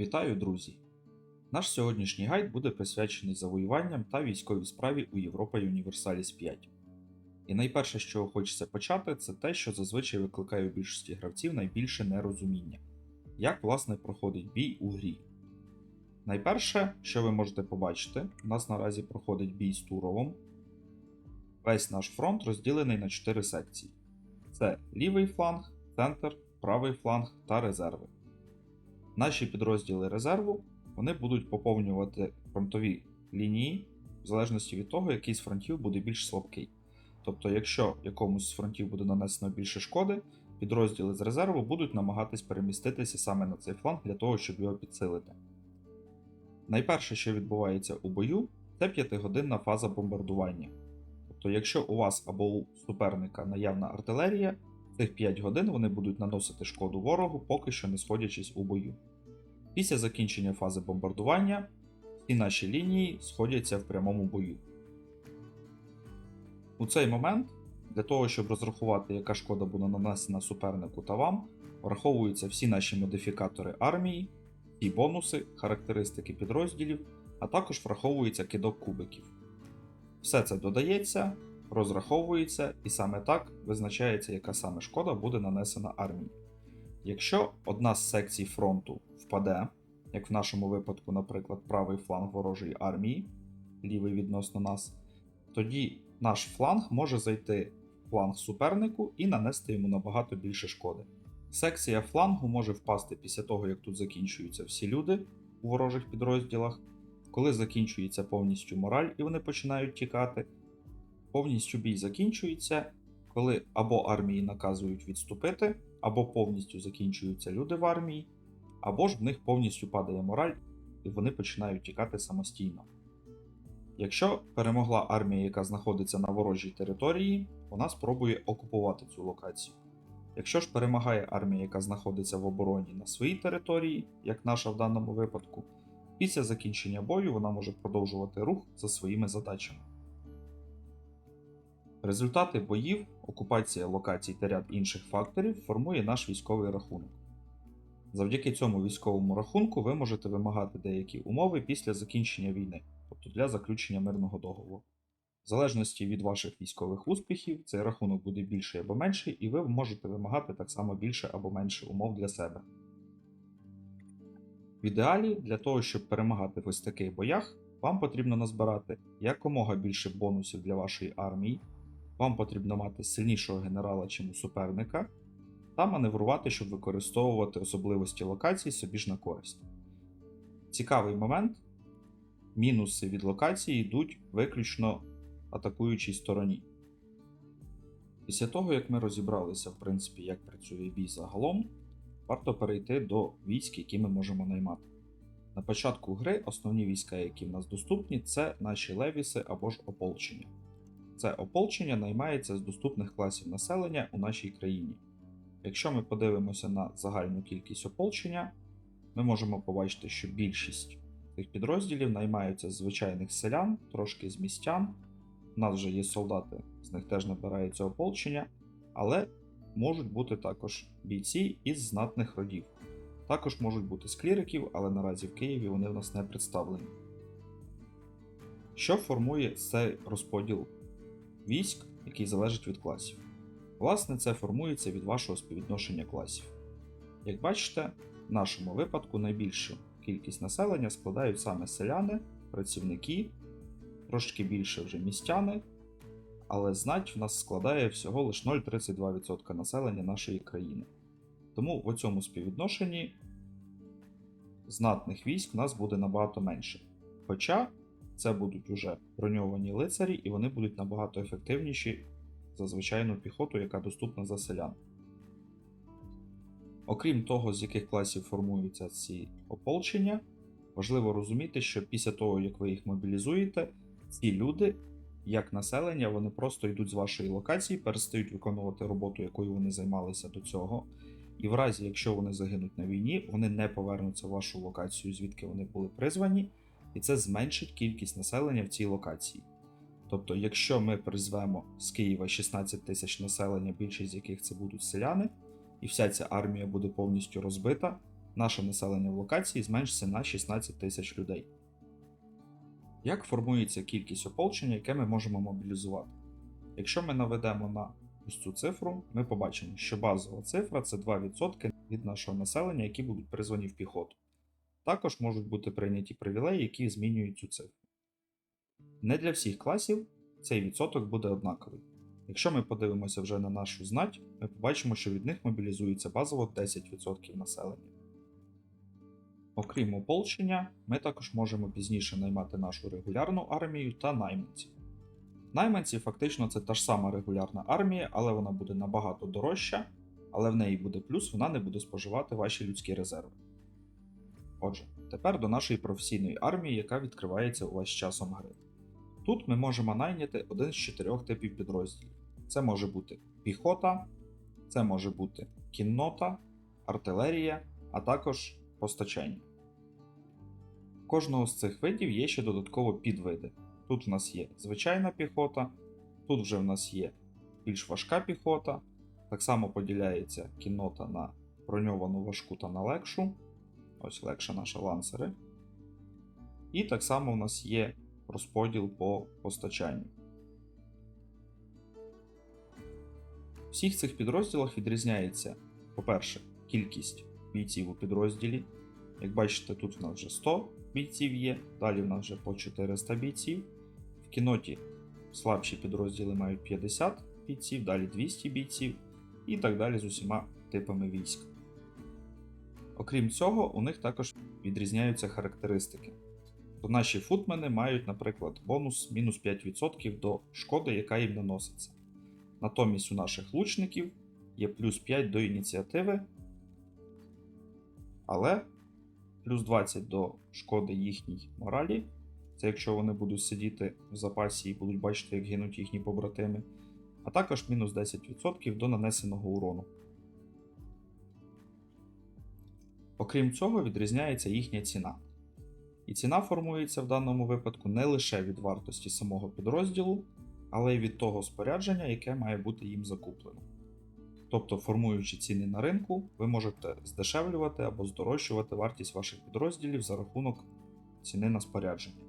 Вітаю, друзі! Наш сьогоднішній гайд буде присвячений завоюванням та військовій справі у Європа Universalis 5. І найперше, з чого хочеться почати, це те, що зазвичай викликає у більшості гравців найбільше нерозуміння. Як власне проходить бій у грі. Найперше, що ви можете побачити, у нас наразі проходить бій з Туровом. Весь наш фронт розділений на 4 секції: це лівий фланг, центр, правий фланг та резерви. Наші підрозділи резерву вони будуть поповнювати фронтові лінії в залежності від того, який з фронтів буде більш слабкий. Тобто, якщо якомусь з фронтів буде нанесено більше шкоди, підрозділи з резерву будуть намагатись переміститися саме на цей фланг для того, щоб його підсилити. Найперше, що відбувається у бою, це 5-годинна фаза бомбардування. Тобто, якщо у вас або у суперника наявна артилерія, цих 5 годин вони будуть наносити шкоду ворогу, поки що не сходячись у бою. Після закінчення фази бомбардування всі наші лінії сходяться в прямому бою. У цей момент, для того, щоб розрахувати, яка шкода буде нанесена супернику та вам, враховуються всі наші модифікатори армії, всі бонуси, характеристики підрозділів, а також враховується кидок кубиків. Все це додається, розраховується і саме так визначається, яка саме шкода буде нанесена армії. Якщо одна з секцій фронту впаде, як в нашому випадку, наприклад, правий фланг ворожої армії, лівий відносно нас, тоді наш фланг може зайти в фланг супернику і нанести йому набагато більше шкоди. Секція флангу може впасти після того, як тут закінчуються всі люди у ворожих підрозділах, коли закінчується повністю мораль і вони починають тікати. Повністю бій закінчується, коли або армії наказують відступити, або повністю закінчуються люди в армії, або ж в них повністю падає мораль, і вони починають тікати самостійно. Якщо перемогла армія, яка знаходиться на ворожій території, вона спробує окупувати цю локацію. Якщо ж перемагає армія, яка знаходиться в обороні на своїй території, як наша в даному випадку, після закінчення бою вона може продовжувати рух за своїми задачами. Результати боїв, окупація локацій та ряд інших факторів формує наш військовий рахунок. Завдяки цьому військовому рахунку ви можете вимагати деякі умови після закінчення війни, тобто для заключення мирного договору. В залежності від ваших військових успіхів, цей рахунок буде більший або менший, і ви можете вимагати так само більше або менше умов для себе. В ідеалі, для того, щоб перемагати в ось таких боях, вам потрібно назбирати якомога більше бонусів для вашої армії, вам потрібно мати сильнішого генерала, чим у суперника, та маневрувати, щоб використовувати особливості локацій собі ж на користь. Цікавий момент: мінуси від локації йдуть виключно атакуючій стороні. Після того, як ми розібралися, в принципі, як працює бій загалом, варто перейти до військ, які ми можемо наймати. На початку гри основні війська, які в нас доступні, це наші левіси або ж ополчення. Це ополчення наймається з доступних класів населення у нашій країні. Якщо ми подивимося на загальну кількість ополчення, ми можемо побачити, що більшість цих підрозділів наймаються з звичайних селян, трошки з містян. У нас вже є солдати, з них теж набирається ополчення, але можуть бути також бійці із знатних родів. Також можуть бути з кліриків, але наразі в Києві вони в нас не представлені. Що формує цей розподіл військ, який залежить від класів? Власне, це формується від вашого співвідношення класів. Як бачите, в нашому випадку найбільшу кількість населення складають саме селяни, працівники, трошки більше вже містяни, але знать в нас складає всього лише 0,32% населення нашої країни. Тому в цьому співвідношенні знатних військ в нас буде набагато менше. Хоча це будуть уже броньовані лицарі, і вони будуть набагато ефективніші за звичайну піхоту, яка доступна за селян. Окрім того, з яких класів формуються ці ополчення, важливо розуміти, що після того, як ви їх мобілізуєте, ці люди, як населення, вони просто йдуть з вашої локації, перестають виконувати роботу, якою вони займалися до цього. І в разі, якщо вони загинуть на війні, вони не повернуться в вашу локацію, звідки вони були призвані, і це зменшить кількість населення в цій локації. Тобто, якщо ми призвемо з Києва 16 тисяч населення, більшість з яких це будуть селяни, і вся ця армія буде повністю розбита, наше населення в локації зменшиться на 16 тисяч людей. Як формується кількість ополчення, яке ми можемо мобілізувати? Якщо ми наведемо на ось цю цифру, ми побачимо, що базова цифра це 2% від нашого населення, які будуть призвані в піхоту. Також можуть бути прийняті привілеї, які змінюють цю цифру. Не для всіх класів цей відсоток буде однаковий. Якщо ми подивимося вже на нашу знать, ми побачимо, що від них мобілізується базово 10% населення. Окрім ополчення, ми також можемо пізніше наймати нашу регулярну армію та найманців. Найманці фактично це та ж сама регулярна армія, але вона буде набагато дорожча, але в неї буде плюс, вона не буде споживати ваші людські резерви. Отже, тепер до нашої професійної армії, яка відкривається у вас часом гри. Тут ми можемо найняти один з чотирьох типів підрозділів. Це може бути піхота, це може бути кіннота, артилерія, а також постачання. Кожного з цих видів є ще додатково підвиди. Тут в нас є звичайна піхота, тут вже в нас є більш важка піхота. Так само поділяється кіннота на броньовану важку та на легшу. Ось легша наша лансери. І так само у нас є розподіл по постачанню. У всіх цих підрозділах відрізняється, по-перше, кількість бійців у підрозділі. Як бачите, тут в нас вже 100 бійців є, далі в нас вже по 400 бійців. В кіноті слабші підрозділи мають 50 бійців, далі 200 бійців і так далі з усіма типами військ. Окрім цього, у них також відрізняються характеристики. То наші футмени мають, наприклад, бонус мінус 5% до шкоди, яка їм наноситься. Натомість у наших лучників є плюс 5 до ініціативи, але плюс 20 до шкоди їхній моралі. Це якщо вони будуть сидіти в запасі і будуть бачити, як гинуть їхні побратими, а також мінус 10% до нанесеного урону. Окрім цього, відрізняється їхня ціна. І ціна формується в даному випадку не лише від вартості самого підрозділу, але й від того спорядження, яке має бути їм закуплено. Тобто, формуючи ціни на ринку, ви можете здешевлювати або здорожчувати вартість ваших підрозділів за рахунок ціни на спорядження.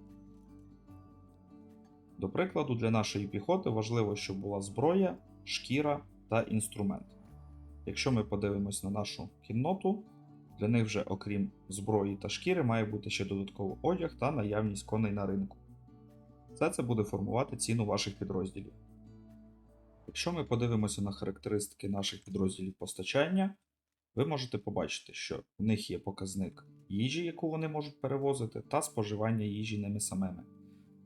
До прикладу, для нашої піхоти важливо, щоб була зброя, шкіра та інструмент. Якщо ми подивимось на нашу кінноту, для них вже, окрім зброї та шкіри, має бути ще додатково одяг та наявність коней на ринку. Все це буде формувати ціну ваших підрозділів. Якщо ми подивимося на характеристики наших підрозділів постачання, ви можете побачити, що в них є показник їжі, яку вони можуть перевозити, та споживання їжі ними самими.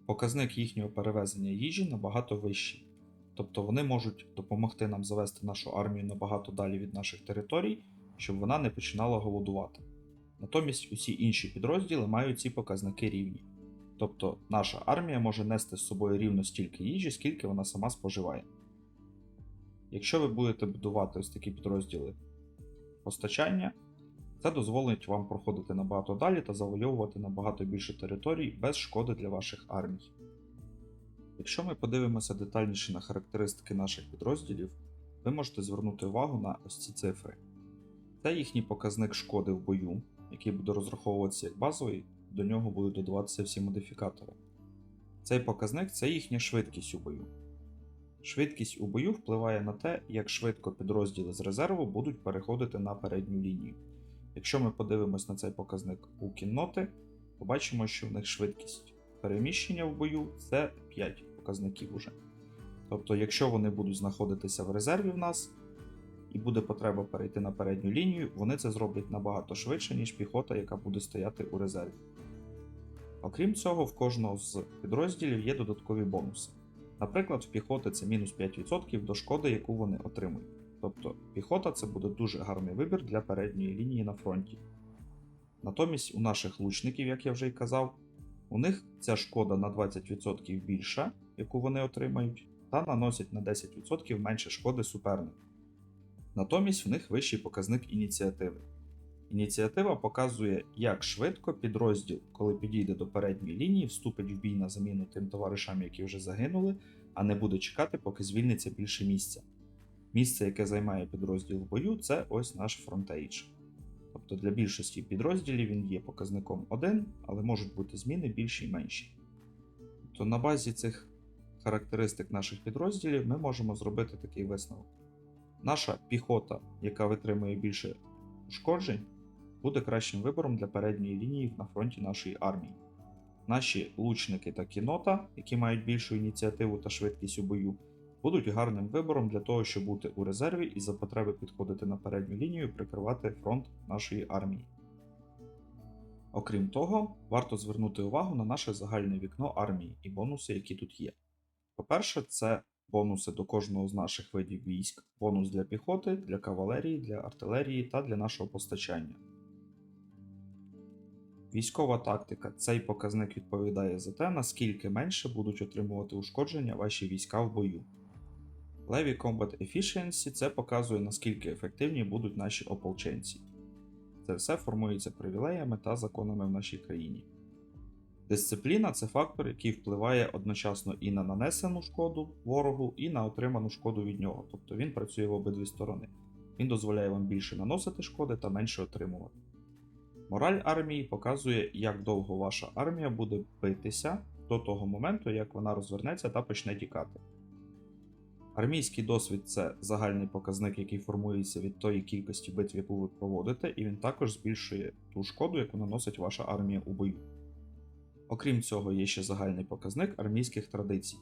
Показник їхнього перевезення їжі набагато вищий, тобто вони можуть допомогти нам завести нашу армію набагато далі від наших територій, щоб вона не починала голодувати. Натомість усі інші підрозділи мають ці показники рівні. Тобто наша армія може нести з собою рівно стільки їжі, скільки вона сама споживає. Якщо ви будете будувати ось такі підрозділи постачання, це дозволить вам проходити набагато далі та завойовувати набагато більше територій без шкоди для ваших армій. Якщо ми подивимося детальніше на характеристики наших підрозділів, ви можете звернути увагу на ось ці цифри. Це їхній показник шкоди в бою, який буде розраховуватися як базовий, до нього будуть додаватися всі модифікатори. Цей показник це їхня швидкість у бою. Швидкість у бою впливає на те, як швидко підрозділи з резерву будуть переходити на передню лінію. Якщо ми подивимось на цей показник у кінноти, побачимо, що в них швидкість переміщення в бою це 5 показників уже. Тобто, якщо вони будуть знаходитися в резерві в нас і буде потреба перейти на передню лінію, вони це зроблять набагато швидше, ніж піхота, яка буде стояти у резерві. Окрім цього, в кожного з підрозділів є додаткові бонуси. Наприклад, в піхоти це мінус 5% до шкоди, яку вони отримують. Тобто піхота це буде дуже гарний вибір для передньої лінії на фронті. Натомість у наших лучників, як я вже й казав, у них ця шкода на 20% більша, яку вони отримають, та наносять на 10% менше шкоди супернику. Натомість в них вищий показник ініціативи. Ініціатива показує, як швидко підрозділ, коли підійде до передньої лінії, вступить в бій на заміну тим товаришам, які вже загинули, а не буде чекати, поки звільниться більше місця. Місце, яке займає підрозділ в бою, це ось наш фронтейдж. Тобто для більшості підрозділів він є показником 1, але можуть бути зміни більші і менші. Тобто на базі цих характеристик наших підрозділів ми можемо зробити такий висновок. Наша піхота, яка витримує більше ушкоджень, буде кращим вибором для передньої лінії на фронті нашої армії. Наші лучники та кінота, які мають більшу ініціативу та швидкість у бою, будуть гарним вибором для того, щоб бути у резерві і за потреби підходити на передню лінію і прикривати фронт нашої армії. Окрім того, варто звернути увагу на наше загальне вікно армії і бонуси, які тут є. По-перше, це бонуси до кожного з наших видів військ, бонус для піхоти, для кавалерії, для артилерії та для нашого постачання. Військова тактика. Цей показник відповідає за те, наскільки менше будуть отримувати ушкодження ваші війська в бою. Levy Combat Efficiency це показує, наскільки ефективні будуть наші ополченці. Це все формується привілеями та законами в нашій країні. Дисципліна це фактор, який впливає одночасно і на нанесену шкоду ворогу, і на отриману шкоду від нього. Тобто він працює в обидві сторони. Він дозволяє вам більше наносити шкоди та менше отримувати. Мораль армії показує, як довго ваша армія буде битися до того моменту, як вона розвернеться та почне тікати. Армійський досвід це загальний показник, який формується від тої кількості битв, яку ви проводите, і він також збільшує ту шкоду, яку наносить ваша армія у бою. Окрім цього, є ще загальний показник армійських традицій.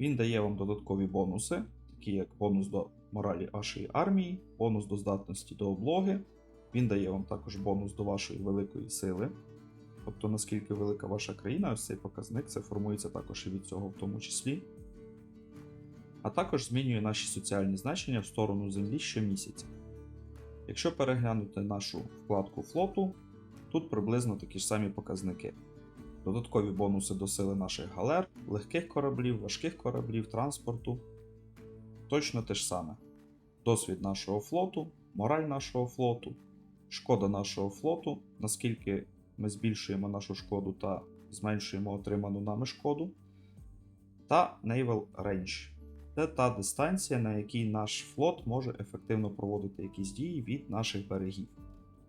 Він дає вам додаткові бонуси, такі як бонус до моралі вашої армії, бонус до здатності до облоги. Він дає вам також бонус до вашої великої сили. Тобто, наскільки велика ваша країна, ось цей показник це формується також і від цього в тому числі. А також змінює наші соціальні значення в сторону землі щомісяця. Якщо переглянути нашу вкладку флоту, тут приблизно такі ж самі показники. Додаткові бонуси до сили наших галер, легких кораблів, важких кораблів, транспорту. Точно те ж саме. Досвід нашого флоту, мораль нашого флоту, шкода нашого флоту, наскільки ми збільшуємо нашу шкоду та зменшуємо отриману нами шкоду, та Naval Range. Це та дистанція, на якій наш флот може ефективно проводити якісь дії від наших берегів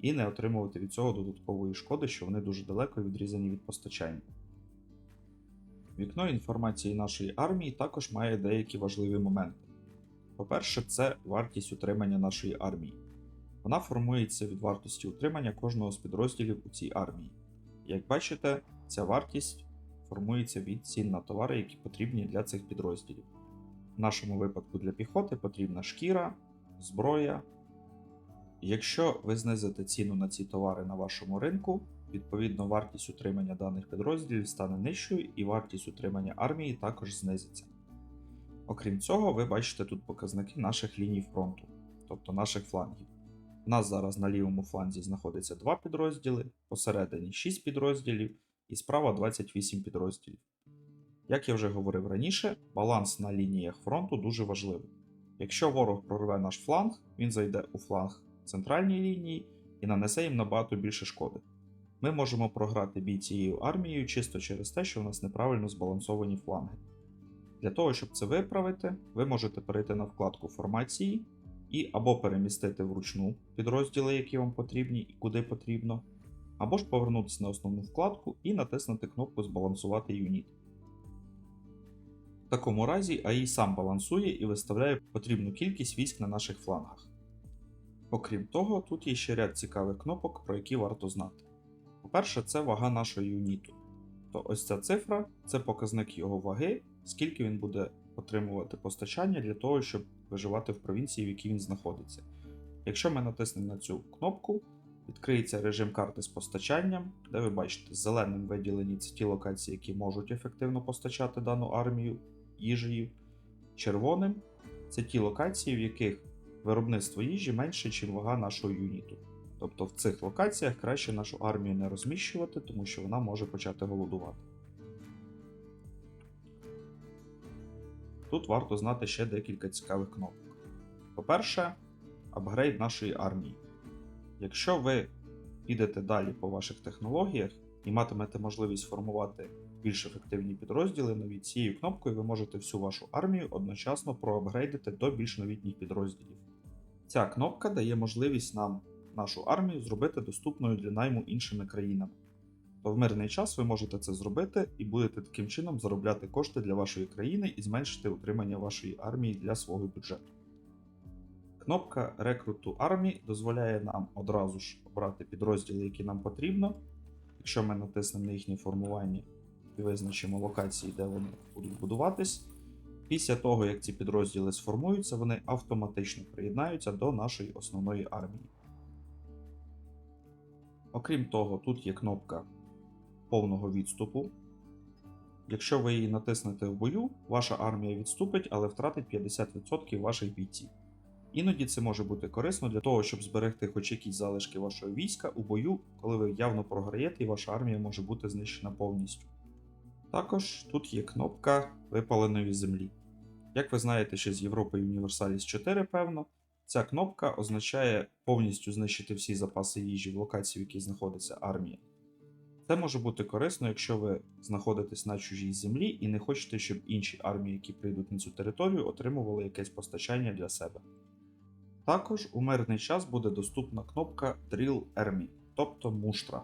і не отримувати від цього додаткової шкоди, що вони дуже далеко відрізані від постачання. Вікно інформації нашої армії також має деякі важливі моменти. По-перше, це вартість утримання нашої армії. Вона формується від вартості утримання кожного з підрозділів у цій армії. Як бачите, ця вартість формується від цін на товари, які потрібні для цих підрозділів. В нашому випадку для піхоти потрібна шкіра, зброя. Якщо ви знизите ціну на ці товари на вашому ринку, відповідно вартість утримання даних підрозділів стане нижчою і вартість утримання армії також знизиться. Окрім цього, ви бачите тут показники наших ліній фронту, тобто наших флангів. У нас зараз на лівому фланзі знаходиться 2 підрозділи, посередині 6 підрозділів і справа 28 підрозділів. Як я вже говорив раніше, баланс на лініях фронту дуже важливий. Якщо ворог прорве наш фланг, він зайде у фланг центральній лінії і нанесе їм набагато більше шкоди. Ми можемо програти бій цією армією чисто через те, що в нас неправильно збалансовані фланги. Для того, щоб це виправити, ви можете перейти на вкладку формації і або перемістити вручну підрозділи, які вам потрібні і куди потрібно, або ж повернутися на основну вкладку і натиснути кнопку Збалансувати юніт. В такому разі АІ сам балансує і виставляє потрібну кількість військ на наших флангах. Окрім того, тут є ще ряд цікавих кнопок, про які варто знати. По-перше, це вага нашого юніту. То ось ця цифра це показник його ваги, скільки він буде отримувати постачання для того, щоб виживати в провінції, в якій він знаходиться. Якщо ми натиснемо на цю кнопку, відкриється режим карти з постачанням, де ви бачите, зеленим виділені це ті локації, які можуть ефективно постачати дану армію їжею. Червоним це ті локації, в яких виробництво їжі менше, ніж вага нашого юніту. Тобто в цих локаціях краще нашу армію не розміщувати, тому що вона може почати голодувати. Тут варто знати ще декілька цікавих кнопок. По-перше, апгрейд нашої армії. Якщо ви підете далі по ваших технологіях і матимете можливість формувати більш ефективні підрозділи, нові цією кнопкою ви можете всю вашу армію одночасно проапгрейдити до більш новітніх підрозділів. Ця кнопка дає можливість нам нашу армію зробити доступною для найму іншими країнами. То в мирний час ви можете це зробити і будете таким чином заробляти кошти для вашої країни і зменшити утримання вашої армії для свого бюджету. Кнопка рекруту армії дозволяє нам одразу ж обрати підрозділи, які нам потрібно. Якщо ми натиснемо на їхнє формування і визначимо локації, де вони будуть будуватись. Після того, як ці підрозділи сформуються, вони автоматично приєднаються до нашої основної армії. Окрім того, тут є кнопка повного відступу. Якщо ви її натиснете в бою, ваша армія відступить, але втратить 50% ваших бійців. Іноді це може бути корисно для того, щоб зберегти хоч якісь залишки вашого війська у бою, коли ви явно програєте і ваша армія може бути знищена повністю. Також тут є кнопка випаленої землі. Як ви знаєте, ще з Європи Universalis 4, певно, ця кнопка означає повністю знищити всі запаси їжі в локації, в якій знаходиться армія. Це може бути корисно, якщо ви знаходитесь на чужій землі і не хочете, щоб інші армії, які прийдуть на цю територію, отримували якесь постачання для себе. Також у мирний час буде доступна кнопка Drill Army, тобто муштра.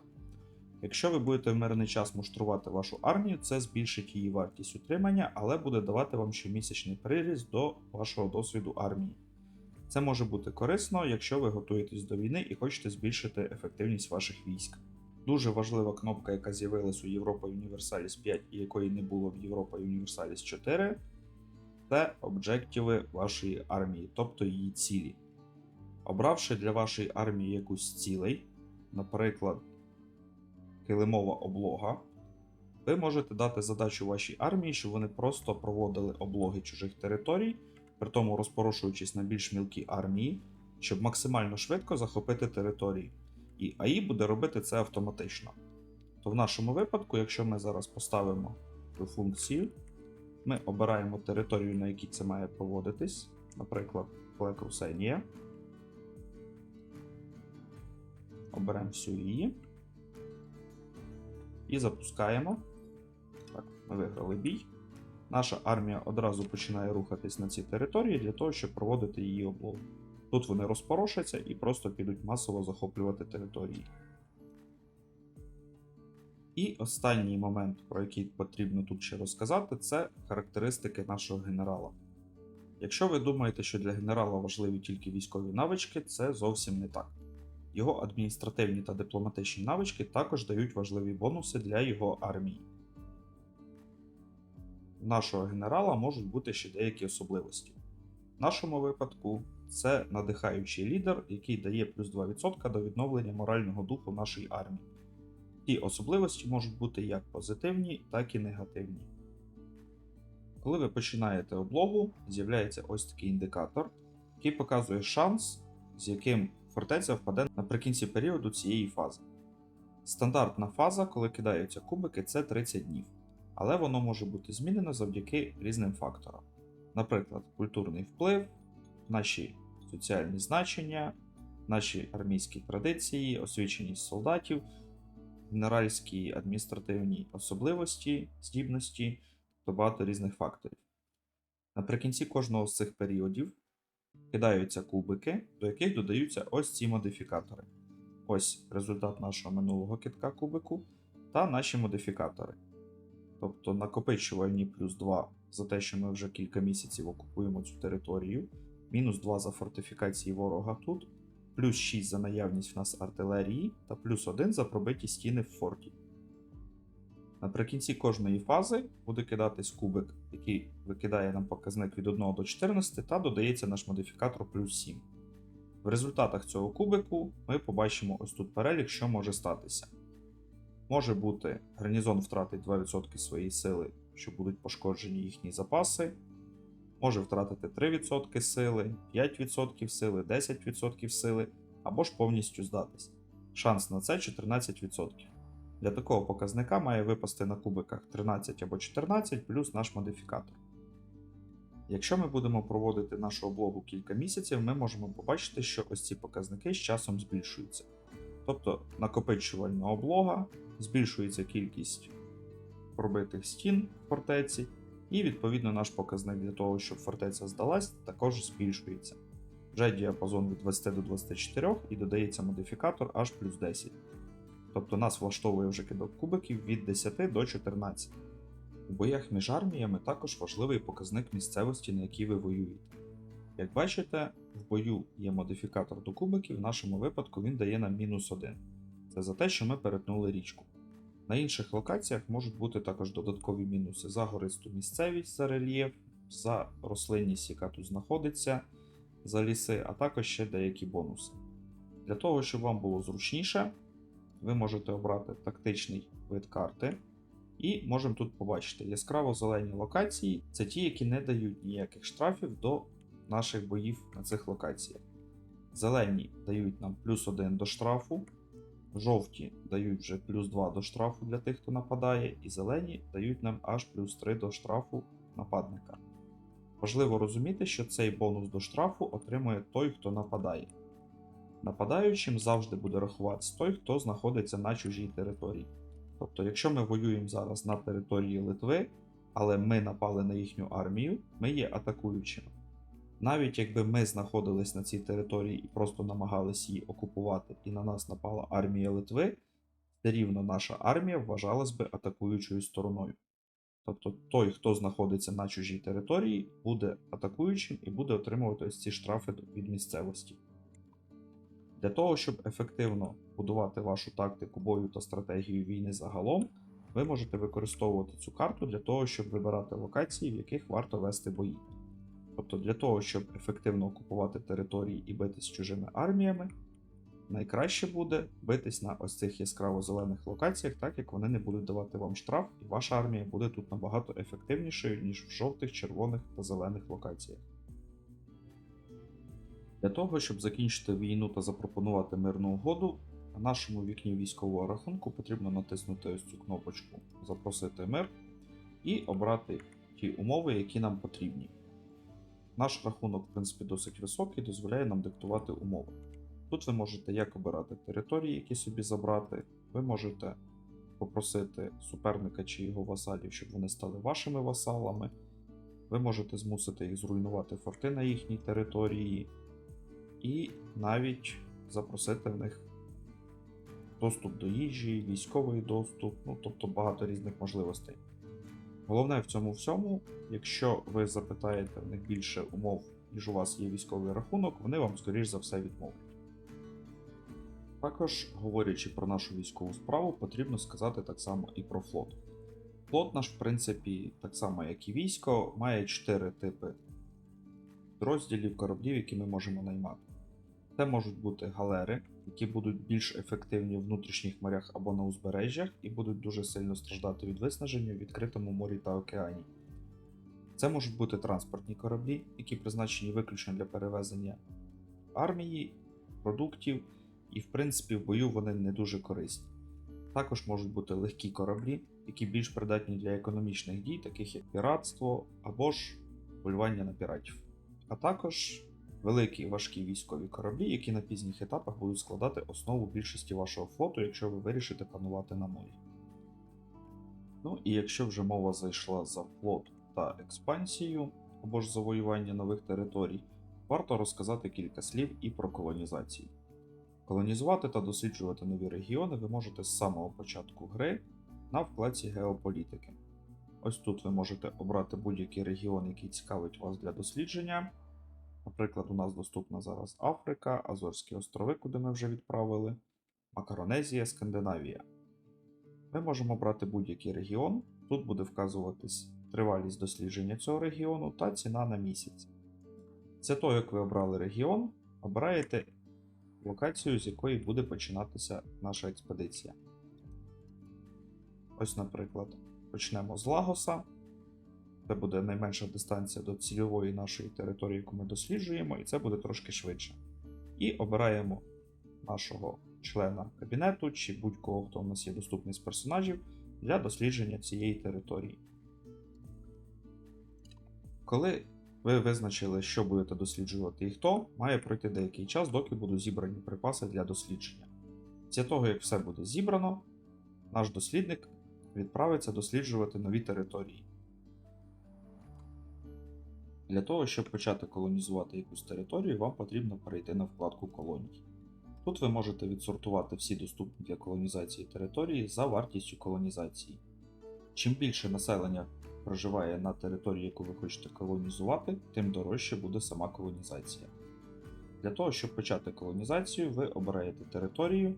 Якщо ви будете в мирний час муштрувати вашу армію, це збільшить її вартість утримання, але буде давати вам щомісячний приріст до вашого досвіду армії. Це може бути корисно, якщо ви готуєтесь до війни і хочете збільшити ефективність ваших військ. Дуже важлива кнопка, яка з'явилась у Європа Universalis 5 і якої не було в Європа Universalis 4, це об'єктиви вашої армії, тобто її цілі. Обравши для вашої армії якусь цілей, наприклад, килимова облога, ви можете дати задачу вашій армії, щоб вони просто проводили облоги чужих територій, при тому розпорошуючись на більш мілкі армії, щоб максимально швидко захопити території. І АІ буде робити це автоматично. То в нашому випадку, якщо ми зараз поставимо цю функцію, ми обираємо територію, на якій це має проводитись, наприклад, Флекрусенія. Оберемо всю її. І запускаємо. Так, ми виграли бій. Наша армія одразу починає рухатись на ці території для того, щоб проводити її облогу. Тут вони розпорошаться і просто підуть масово захоплювати території. І останній момент, про який потрібно тут ще розказати, це характеристики нашого генерала. Якщо ви думаєте, що для генерала важливі тільки військові навички, це зовсім не так. Його адміністративні та дипломатичні навички також дають важливі бонуси для його армії. У нашого генерала можуть бути ще деякі особливості. В нашому випадку це надихаючий лідер, який дає плюс 2% до відновлення морального духу нашої армії. Ті особливості можуть бути як позитивні, так і негативні. Коли ви починаєте облогу, з'являється ось такий індикатор, який показує шанс, з яким фортеця впаде наприкінці періоду цієї фази. Стандартна фаза, коли кидаються кубики, це 30 днів, але воно може бути змінено завдяки різним факторам. Наприклад, культурний вплив, наші соціальні значення, наші армійські традиції, освіченість солдатів, генеральські адміністративні особливості, здібності та багато різних факторів. Наприкінці кожного з цих періодів кидаються кубики, до яких додаються ось ці модифікатори. Ось результат нашого минулого китка кубику та наші модифікатори. Тобто накопичувальні плюс 2 за те, що ми вже кілька місяців окупуємо цю територію, мінус 2 за фортифікації ворога тут, плюс 6 за наявність в нас артилерії та плюс 1 за пробиті стіни в форті. Наприкінці кожної фази буде кидатись кубик, який викидає нам показник від 1 до 14 та додається наш модифікатор плюс 7. В результатах цього кубику ми побачимо ось тут перелік, що може статися. Може бути гарнізон втратить 2% своєї сили, що будуть пошкоджені їхні запаси. Може втратити 3% сили, 5% сили, 10% сили, або ж повністю здатись. Шанс на це 14%. Для такого показника має випасти на кубиках 13 або 14 плюс наш модифікатор. Якщо ми будемо проводити нашу облогу кілька місяців, ми можемо побачити, що ось ці показники з часом збільшуються. Тобто накопичувальна облога, збільшується кількість пробитих стін в фортеці, і відповідно наш показник для того, щоб фортеця здалась, також збільшується. вже діапазон від 20 до 24 і додається модифікатор аж плюс 10. Тобто нас влаштовує вже кидок кубиків від 10 до 14. У боях між арміями також важливий показник місцевості, на якій ви воюєте. Як бачите, в бою є модифікатор до кубиків, в нашому випадку він дає нам мінус 1. Це за те, що ми перетнули річку. На інших локаціях можуть бути також додаткові мінуси за гористу місцевість, за рельєф, за рослинність, яка тут знаходиться, за ліси, а також ще деякі бонуси. Для того, щоб вам було зручніше, ви можете обрати тактичний вид карти. І можемо тут побачити яскраво зелені локації це ті, які не дають ніяких штрафів до наших боїв на цих локаціях. Зелені дають нам плюс 1 до штрафу, жовті дають вже плюс 2 до штрафу для тих, хто нападає, і зелені дають нам аж плюс 3 до штрафу нападника. Важливо розуміти, що цей бонус до штрафу отримує той, хто нападає. Нападаючим завжди буде рахуватися той, хто знаходиться на чужій території. Тобто, якщо ми воюємо зараз на території Литви, але ми напали на їхню армію, ми є атакуючими. Навіть якби ми знаходились на цій території і просто намагались її окупувати, і на нас напала армія Литви, все рівно наша армія вважалась би атакуючою стороною. Тобто той, хто знаходиться на чужій території, буде атакуючим і буде отримувати ось ці штрафи від місцевості. Для того, щоб ефективно будувати вашу тактику бою та стратегію війни загалом, ви можете використовувати цю карту для того, щоб вибирати локації, в яких варто вести бої. Тобто для того, щоб ефективно окупувати території і битись з чужими арміями, найкраще буде битись на ось цих яскраво-зелених локаціях, так як вони не будуть давати вам штраф, і ваша армія буде тут набагато ефективнішою, ніж в жовтих, червоних та зелених локаціях. Для того, щоб закінчити війну та запропонувати мирну угоду, на нашому вікні військового рахунку потрібно натиснути ось цю кнопочку Запросити мир і обрати ті умови, які нам потрібні. Наш рахунок, в принципі, досить високий, дозволяє нам диктувати умови. Тут ви можете як обирати території, які собі забрати, ви можете попросити суперника чи його васалів, щоб вони стали вашими васалами. Ви можете змусити їх зруйнувати форти на їхній території, і навіть запросити в них доступ до їжі, військовий доступ, ну тобто багато різних можливостей. Головне в цьому всьому, якщо ви запитаєте в них більше умов, ніж у вас є військовий рахунок, вони вам, скоріш за все, відмовлять. Також, говорячи про нашу військову справу, потрібно сказати так само і про флот. Флот наш, в принципі, так само як і військо, має 4 типи підрозділів кораблів, які ми можемо наймати. Це можуть бути галери, які будуть більш ефективні в внутрішніх морях або на узбережжях, і будуть дуже сильно страждати від виснаження в відкритому морі та океані. Це можуть бути транспортні кораблі, які призначені виключно для перевезення армії, продуктів, і в принципі в бою вони не дуже корисні. Також можуть бути легкі кораблі, які більш придатні для економічних дій, таких як піратство або ж полювання на піратів. А також великі важкі військові кораблі, які на пізніх етапах будуть складати основу більшості вашого флоту, якщо ви вирішите панувати на морі. Ну і якщо вже мова зайшла за флот та експансію або ж завоювання нових територій, варто розказати кілька слів і про колонізацію. Колонізувати та досліджувати нові регіони ви можете з самого початку гри на вкладці геополітики. Ось тут ви можете обрати будь-який регіон, який цікавить вас для дослідження. Наприклад, у нас доступна зараз Африка, Азорські острови, куди ми вже відправили, Макаронезія, Скандинавія. Ми можемо брати будь-який регіон. Тут буде вказуватись тривалість дослідження цього регіону та ціна на місяць. Після того, як ви обрали регіон, обираєте локацію, з якої буде починатися наша експедиція. Ось, наприклад, почнемо з Лагоса. Це буде найменша дистанція до цільової нашої території, яку ми досліджуємо, і це буде трошки швидше. І обираємо нашого члена кабінету чи будь-кого, хто у нас є доступний з персонажів для дослідження цієї території. Коли ви визначили, що будете досліджувати і хто, має пройти деякий час, доки будуть зібрані припаси для дослідження. Після того, як все буде зібрано, наш дослідник відправиться досліджувати нові території. Для того, щоб почати колонізувати якусь територію, вам потрібно перейти на вкладку колоній. Тут ви можете відсортувати всі доступні для колонізації території за вартістю колонізації. Чим більше населення проживає на території, яку ви хочете колонізувати, тим дорожче буде сама колонізація. Для того, щоб почати колонізацію, ви обираєте територію,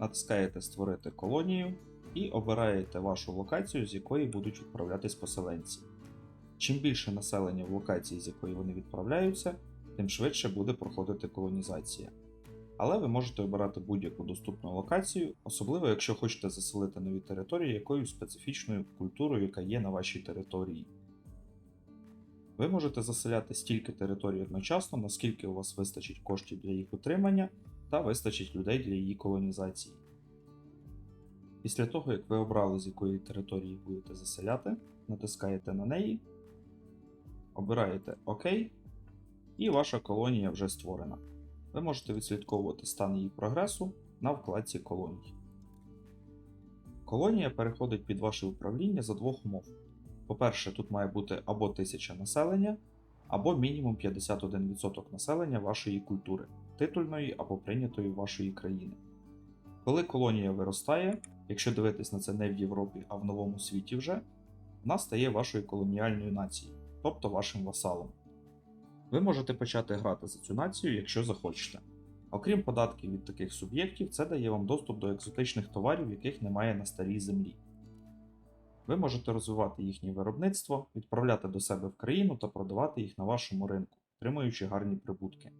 натискаєте Створити колонію і обираєте вашу локацію, з якої будуть відправлятись поселенці. Чим більше населення в локації, з якої вони відправляються, тим швидше буде проходити колонізація. Але ви можете обирати будь-яку доступну локацію, особливо якщо хочете заселити нові території якоюсь специфічною культурою, яка є на вашій території. Ви можете заселяти стільки територій одночасно, наскільки у вас вистачить коштів для їх утримання та вистачить людей для її колонізації. Після того, як ви обрали, з якої території будете заселяти, натискаєте на неї, обираєте ОК, і ваша колонія вже створена. Ви можете відслідковувати стан її прогресу на вкладці колоній. Колонія переходить під ваше управління за двох умов. По-перше, тут має бути або 1000 населення, або мінімум 51% населення вашої культури, титульної або прийнятої вашої країни. Коли колонія виростає, якщо дивитись на це не в Європі, а в новому світі вже, вона стає вашою колоніальною нацією, тобто вашим васалом. Ви можете почати грати за цю націю, якщо захочете. Окрім податків від таких суб'єктів, це дає вам доступ до екзотичних товарів, яких немає на старій землі. Ви можете розвивати їхнє виробництво, відправляти до себе в країну та продавати їх на вашому ринку, отримуючи гарні прибутки.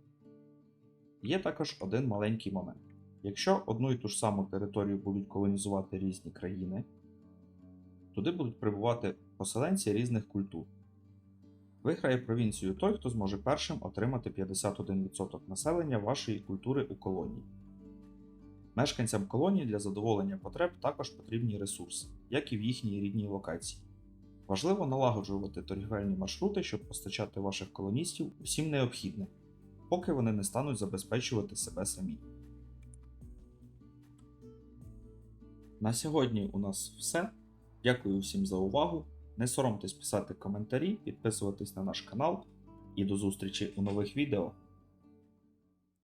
Є також один маленький момент. Якщо одну і ту ж саму територію будуть колонізувати різні країни, туди будуть прибувати поселенці різних культур. Виграє провінцію той, хто зможе першим отримати 51% населення вашої культури у колонії. Мешканцям колонії для задоволення потреб також потрібні ресурси, як і в їхній рідній локації. Важливо налагоджувати торгівельні маршрути, щоб постачати ваших колоністів усім необхідним, поки вони не стануть забезпечувати себе самі. На сьогодні у нас все. Дякую всім за увагу. Не соромтесь писати коментарі, підписуватись на наш канал і до зустрічі у нових відео.